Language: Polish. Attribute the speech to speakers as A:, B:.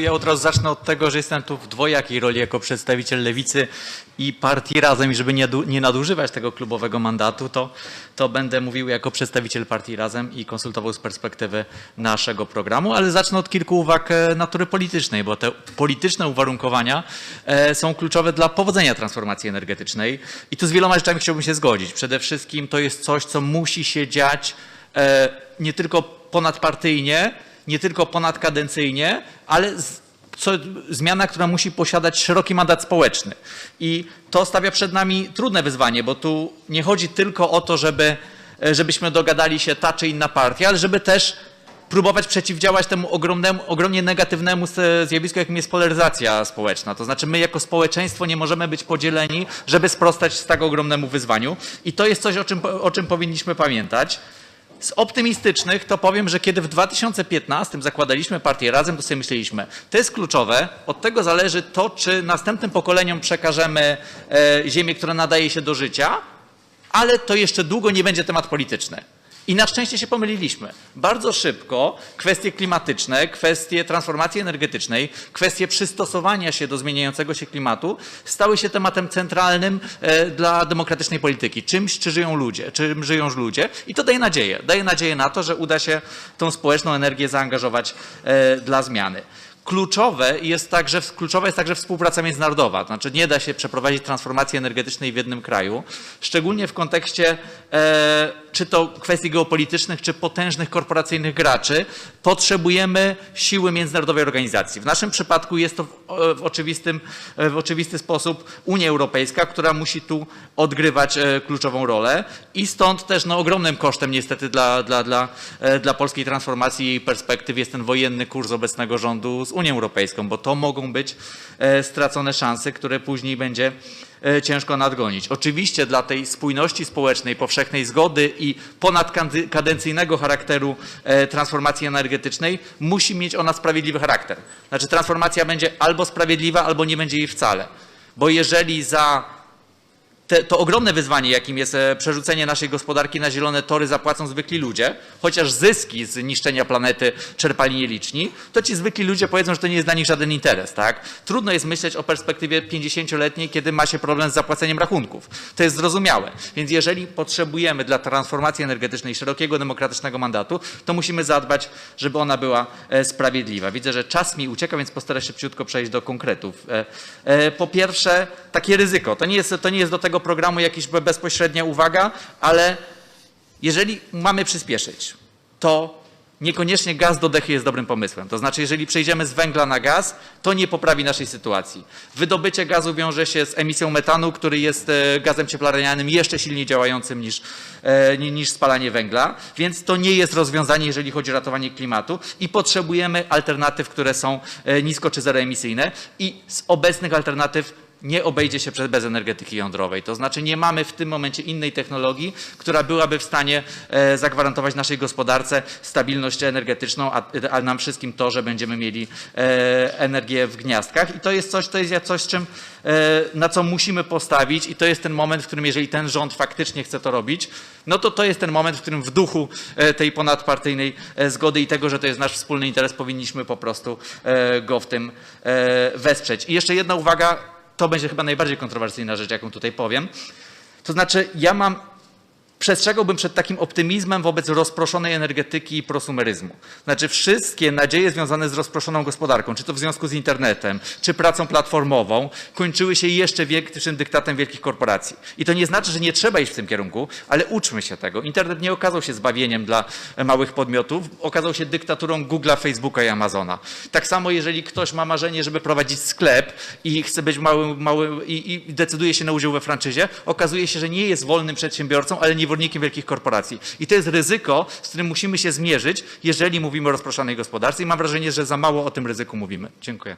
A: Ja od razu zacznę od tego, że jestem tu w dwojakiej roli jako przedstawiciel Lewicy i partii Razem. I żeby nie, nie nadużywać tego klubowego mandatu, to, to będę mówił jako przedstawiciel partii Razem i konsultował z perspektywy naszego programu, ale zacznę od kilku uwag e, natury politycznej, bo te polityczne uwarunkowania e, są kluczowe dla powodzenia transformacji energetycznej. I tu z wieloma rzeczami chciałbym się zgodzić. Przede wszystkim to jest coś, co musi się dziać e, nie tylko ponadpartyjnie, nie tylko ponadkadencyjnie, ale z, co, zmiana, która musi posiadać szeroki mandat społeczny. I to stawia przed nami trudne wyzwanie, bo tu nie chodzi tylko o to, żeby, e, żebyśmy dogadali się ta czy inna partia, ale żeby też próbować przeciwdziałać temu ogromnemu, ogromnie negatywnemu zjawisku, jakim jest polaryzacja społeczna. To znaczy my jako społeczeństwo nie możemy być podzieleni, żeby sprostać tak ogromnemu wyzwaniu. I to jest coś, o czym, o czym powinniśmy pamiętać. Z optymistycznych to powiem, że kiedy w 2015 zakładaliśmy partię Razem, to sobie myśleliśmy, to jest kluczowe, od tego zależy to, czy następnym pokoleniom przekażemy e, ziemię, która nadaje się do życia, ale to jeszcze długo nie będzie temat polityczny. I na szczęście się pomyliliśmy. Bardzo szybko kwestie klimatyczne, kwestie transformacji energetycznej, kwestie przystosowania się do zmieniającego się klimatu stały się tematem centralnym e, dla demokratycznej polityki. Czymś, czy żyją ludzie, czym żyją ludzie. I to daje nadzieję. Daje nadzieję na to, że uda się tą społeczną energię zaangażować e, dla zmiany. Kluczowe jest także, kluczowa jest także współpraca międzynarodowa. Znaczy nie da się przeprowadzić transformacji energetycznej w jednym kraju, szczególnie w kontekście e, czy to kwestii geopolitycznych, czy potężnych korporacyjnych graczy. Potrzebujemy siły międzynarodowej organizacji. W naszym przypadku jest to w, oczywistym, w oczywisty sposób Unia Europejska, która musi tu odgrywać e, kluczową rolę i stąd też no, ogromnym kosztem niestety dla, dla, dla, e, dla polskiej transformacji i jej perspektyw jest ten wojenny kurs obecnego rządu z Unią Europejską, bo to mogą być e, stracone szanse, które później będzie ciężko nadgonić. Oczywiście dla tej spójności społecznej, powszechnej zgody i ponadkadencyjnego charakteru e, transformacji energetycznej musi mieć ona sprawiedliwy charakter. Znaczy transformacja będzie albo sprawiedliwa, albo nie będzie jej wcale. Bo jeżeli za te, to ogromne wyzwanie, jakim jest e, przerzucenie naszej gospodarki na zielone tory, zapłacą zwykli ludzie, chociaż zyski z niszczenia planety czerpali nieliczni, to ci zwykli ludzie powiedzą, że to nie jest dla nich żaden interes. Tak? Trudno jest myśleć o perspektywie 50-letniej, kiedy ma się problem z zapłaceniem rachunków. To jest zrozumiałe. Więc jeżeli potrzebujemy dla transformacji energetycznej szerokiego demokratycznego mandatu, to musimy zadbać, żeby ona była e, sprawiedliwa. Widzę, że czas mi ucieka, więc postaram się szybciutko przejść do konkretów. E, Po pierwsze, takie ryzyko. To nie jest, to nie jest do tego programu jakaś be- bezpośrednia uwaga, ale jeżeli mamy przyspieszyć, to niekoniecznie gaz do dechy jest dobrym pomysłem. To znaczy, jeżeli przejdziemy z węgla na gaz, to nie poprawi naszej sytuacji. Wydobycie gazu wiąże się z emisją metanu, który jest e, gazem cieplarnianym jeszcze silniej działającym niż, e, ni- niż spalanie węgla, więc to nie jest rozwiązanie, jeżeli chodzi o ratowanie klimatu i potrzebujemy alternatyw, które są e, nisko czy zeroemisyjne i z obecnych alternatyw nie obejdzie się bez energetyki jądrowej. To znaczy nie mamy w tym momencie innej technologii, która byłaby w stanie e, zagwarantować naszej gospodarce stabilność energetyczną, a, nam wszystkim to, że będziemy mieli e, energię w gniazdkach. I to jest coś, to jest coś, czym, e, na co musimy postawić i to jest ten moment, w którym jeżeli ten rząd faktycznie chce to robić, no to to jest ten moment, w którym w duchu tej ponadpartyjnej zgody i tego, że to jest nasz wspólny interes, powinniśmy po prostu go w tym wesprzeć. I jeszcze jedna uwaga, to będzie chyba najbardziej kontrowersyjna rzecz, jaką tutaj powiem. To znaczy, ja mam, przestrzegałbym przed takim optymizmem wobec rozproszonej energetyki i prosumeryzmu. Znaczy, wszystkie nadzieje związane z rozproszoną gospodarką, czy to w związku z internetem, czy pracą platformową, kończyły się jeszcze większym dyktatem wielkich korporacji. I to nie znaczy, że nie trzeba iść w tym kierunku, ale uczmy się tego. Internet nie okazał się zbawieniem dla e, małych podmiotów, okazał się dyktaturą Google'a, Facebooka i Amazona. Tak samo, jeżeli ktoś ma marzenie, żeby prowadzić sklep i chce być małym, małym i, i decyduje się na udział we franczyzie, okazuje się, że nie jest wolnym przedsiębiorcą, ale niewolnikiem wielkich korporacji. I to jest ryzyko, z którym musimy się zmierzyć, jeżeli mówimy o rozproszonej gospodarce i mam wrażenie, że za mało o tym ryzyku mówimy. Dziękuję.